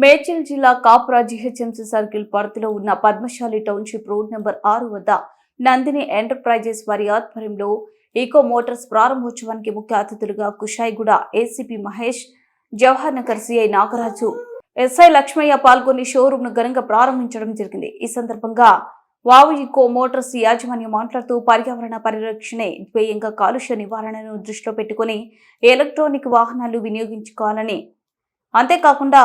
మేడ్చల్ జిల్లా కాపురా GHMC circle పరిధిలో ఉన్న పద్మశాలి టౌన్షిప్ రోడ్ నెంబర్ ఆరు వద్ద నందిని ఎంటర్ప్రైజెస్ వారి ఆధ్వర్యంలో ఈకో మోటార్స్ ప్రారంభోత్సవానికి ముఖ్య అతిథులుగా Kushaiguda ACP Mahesh Jawahar Nagar CI Nagaraju SI Lakshmaiah పాల్గొని షోరూమ్ను ఘనంగా ప్రారంభించడం జరిగింది. ఈ సందర్భంగా వావు ఈకో మోటార్స్ యాజమాన్యం మాట్లాడుతూ పర్యావరణ పరిరక్షణే ధ్యేయంగా కాలుష్య నివారణను దృష్టిలో పెట్టుకుని ఎలక్ట్రానిక్ వాహనాలు వినియోగించుకోవాలని. అంతేకాకుండా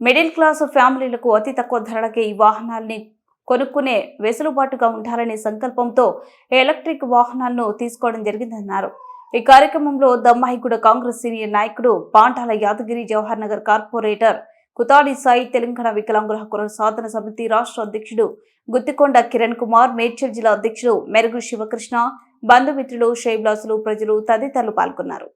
మిడిల్ క్లాస్ ఫ్యామిలీలకు అతి తక్కువ ధరలకే ఈ వాహనాల్ని కొనుక్కునే వెసులుబాటుగా ఉండాలనే సంకల్పంతో ఎలక్ట్రిక్ వాహనాలను తీసుకోవడం జరిగిందన్నారు. ఈ కార్యక్రమంలో దమ్మాయిగూడ కాంగ్రెస్ సీనియర్ నాయకుడు పాంటాల యాదగిరి జవహర్ నగర్ కార్పొరేటర్ కుతాడి సాయి తెలంగాణ వికలాంగుల హక్కుల సాధన సమితి రాష్ట్ర అధ్యక్షుడు గుత్తికొండ కిరణ్ కుమార్ మేడ్చల్ జిల్లా అధ్యక్షుడు మెరుగు శివకృష్ణ బంధుమిత్రులు షేబ్లాసులు ప్రజలు తదితరులు పాల్గొన్నారు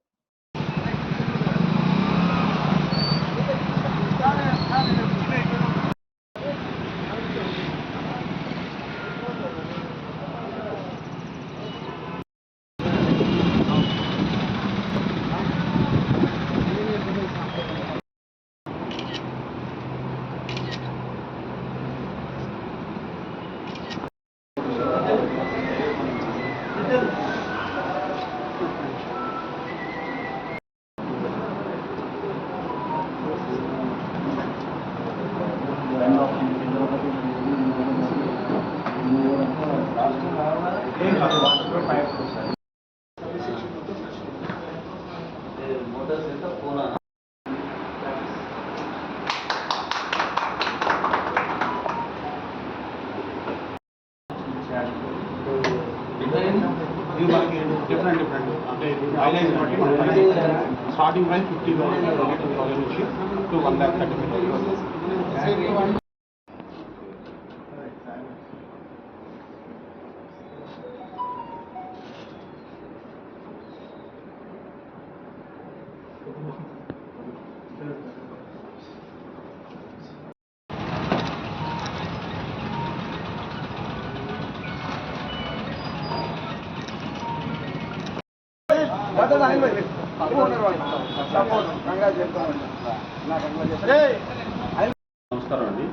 ఇది మనకి డిఫరెంట్ డిఫరెంట్ అంటే మైలేజ్ బట్టి మనకి starting price fifty thousand thousand నుంచి to one lakh thirty five నమస్కారం అండి.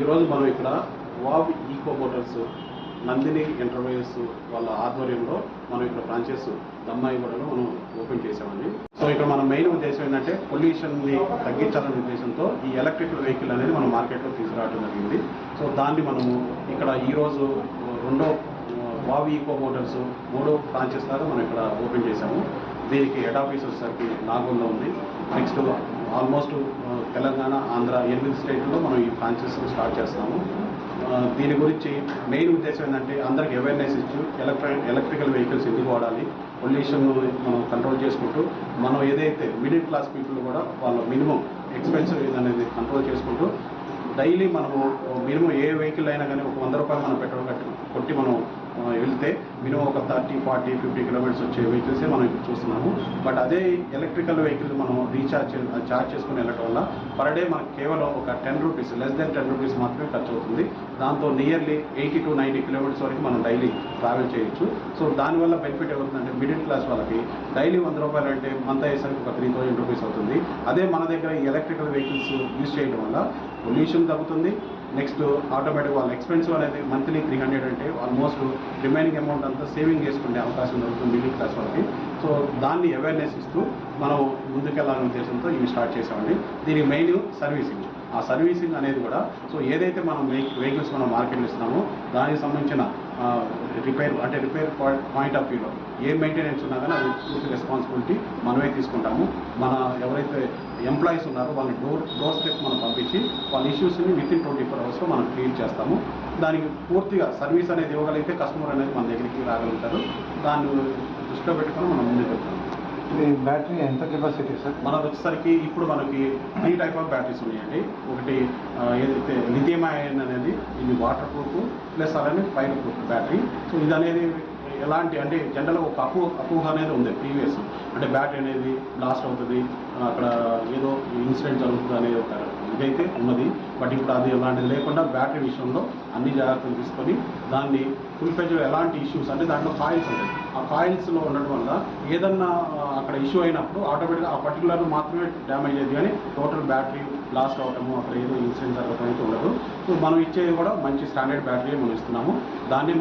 ఈరోజు మనం ఇక్కడ వాబ్ ఈకో మోటార్స్ నందిని ఎంటర్ప్రైజెస్ వాళ్ళ ఆధ్వర్యంలో మనం ఇక్కడ ఫ్రాంచైజ్ దమ్మాయిగూడలో మనం ఓపెన్ చేసామండి సో ఇక్కడ మన మెయిన్ ఉద్దేశం ఏంటంటే పొల్యూషన్ని తగ్గించాలనే ఉద్దేశంతో ఈ ఎలక్ట్రికల్ వెహికల్ అనేది మనం మార్కెట్లో తీసుకురావడం జరిగింది. సో దాన్ని మనము ఇక్కడ ఈరోజు రెండో వావి ఈకో మోటార్స్ మూడో ఫ్రాంచైజ్ లాగా మనం ఇక్కడ ఓపెన్ చేసాము దీనికి హెడ్ ఆఫీస్ వచ్చేసరికి నాగూర్లో ఉంది. నెక్స్ట్ ఆల్మోస్ట్ తెలంగాణ ఆంధ్ర ఎనిమిది స్టేట్లో మనం ఈ ఫ్రాంచైజ్ స్టార్ట్ చేస్తాము దీని గురించి మెయిన్ ఉద్దేశం ఏంటంటే అందరికి అవేర్నెస్ ఇచ్చి ఎలక్ట్రా ఎలక్ట్రికల్ వెహికల్స్ ఎందుకు వాడాలి? పొల్యూషన్ మనం కంట్రోల్ చేసుకుంటూ మనం ఏదైతే మిడిల్ క్లాస్ పీపుల్ కూడా వాళ్ళ మినిమం ఎక్స్పెన్సివ్ అనేది కంట్రోల్ చేసుకుంటూ డైలీ మనము మినిమం ఏ వెహికల్ అయినా కానీ ఒక వంద రూపాయలు మనం పెట్రోల్ కట్టి కొట్టి మనం వెళ్తే మినిమం ఒక థర్టీ ఫార్టీ ఫిఫ్టీ కిలోమీటర్స్ వచ్చే వెహికల్సే మనం ఇప్పుడు చూస్తున్నాము. బట్ అదే ఎలక్ట్రికల్ వెహికల్ మనం రీఛార్జ్ ఛార్జ్ చేసుకుని వెళ్ళడం వల్ల పర్ డే మనకు కేవలం ఒక ten rupees less than ten rupees మాత్రమే ఖర్చు అవుతుంది. దాంతో nearly eighty to ninety kilometres వరకు మనం డైలీ ట్రావెల్ చేయొచ్చు. సో దానివల్ల బెనిఫిట్ ఏమవుతుందంటే మిడిల్ క్లాస్ వాళ్ళకి డైలీ వంద రూపాయలు అంటే మంత్ అయ్యేసరికి ఒక త్రీ థౌసండ్ రూపీస్ అవుతుంది. అదే మన దగ్గర ఈ ఎలక్ట్రికల్ వెహికల్స్ యూజ్ చేయడం వల్ల పొల్యూషన్ తగ్గుతుంది. నెక్స్ట్ ఆటోమేటిక్ వాళ్ళ ఎక్స్పెన్సివ్ అనేది మంత్లీ త్రీ హండ్రెడ్ అంటే ఆల్మోస్ట్ రిమైనింగ్ అమౌంట్ అంతా సేవింగ్ చేసుకునే అవకాశం దొరుకుతుంది మిడిల్ క్లాస్ వాళ్ళకి. సో దాన్ని అవేర్నెస్ ఇస్తూ మనం ముందుకెళ్ళాలనే ఉద్దేశంతో ఇవి స్టార్ట్ చేసామండి దీనికి మెయిన్ సర్వీసింగ్ ఆ సర్వీసింగ్ అనేది కూడా సో ఏదైతే మనం వెహికల్స్ మనం మార్కెట్లో ఇస్తున్నామో దానికి సంబంధించిన రిపేర్ అంటే రిపేర్ పాయింట్ ఆఫ్ వ్యూలో ఏ మెయింటెనెన్స్ ఉన్నా కానీ అది పూర్తి రెస్పాన్సిబిలిటీ మనమే తీసుకుంటాము. మన ఎవరైతే ఎంప్లాయీస్ ఉన్నారో వాళ్ళని డోర్ డోర్ స్టెప్ మనం పంపించి వాళ్ళ ఇష్యూస్ని విత్ ఇన్ ట్వంటీ ఫోర్ అవర్స్లో మనం క్లియర్ చేస్తాము. దానికి పూర్తిగా సర్వీస్ అనేది ఇవ్వగలిగితే కస్టమర్ అనేది మన దగ్గరికి రాగలుగుతారు. దాన్ని దృష్టిలో పెట్టుకొని మనం ముందుకు వెళ్తాము ఇది బ్యాటరీ ఎంత కెపాసిటీ సార్? మనకు వచ్చేసరికి ఇప్పుడు మనకి త్రీ టైప్ ఆఫ్ బ్యాటరీస్ ఉన్నాయండి. ఒకటి ఏదైతే లిథియం అయన్ అనేది ఇది వాటర్ ప్రూఫ్ ప్లస్ అలానే ఫైర్ ప్రూఫ్ బ్యాటరీ. సో ఇది అనేది ఎలాంటి అంటే జనరల్గా ఒక అపూ అపోహ అనేది ఉంది ప్రీవియస్. అంటే బ్యాటరీ అనేది బ్లాస్ట్ అవుతుంది. అక్కడ ఏదో ఇన్సిడెంట్ జరుగుతుంది అనేది ఒక ఇదైతే ఉన్నది. బట్ ఇప్పుడు అది అలాంటిది లేకుండా బ్యాటరీ విషయంలో అన్ని జాగ్రత్తలు తీసుకొని దాన్ని ఫుల్ ఫెజ్ ఎలాంటి ఇష్యూస్ అంటే దాంట్లో కాయిల్స్ ఉంటాయి. ఆ కాయిల్స్లో ఉండడం వల్ల ఏదన్నా అక్కడ ఇష్యూ అయినప్పుడు ఆటోమేటిక్గా ఆ పర్టికులర్ మాత్రమే డ్యామేజ్ అయ్యేది కానీ టోటల్ బ్యాటరీ లాస్ట్ అవటము అక్కడ ఏదో ఇన్సిడెంట్ జరగడం అయితే ఉండదు. సో మనం ఇచ్చేది కూడా మంచి స్టాండర్డ్ బ్యాటరీ మనం ఇస్తున్నాము. దాన్ని మనం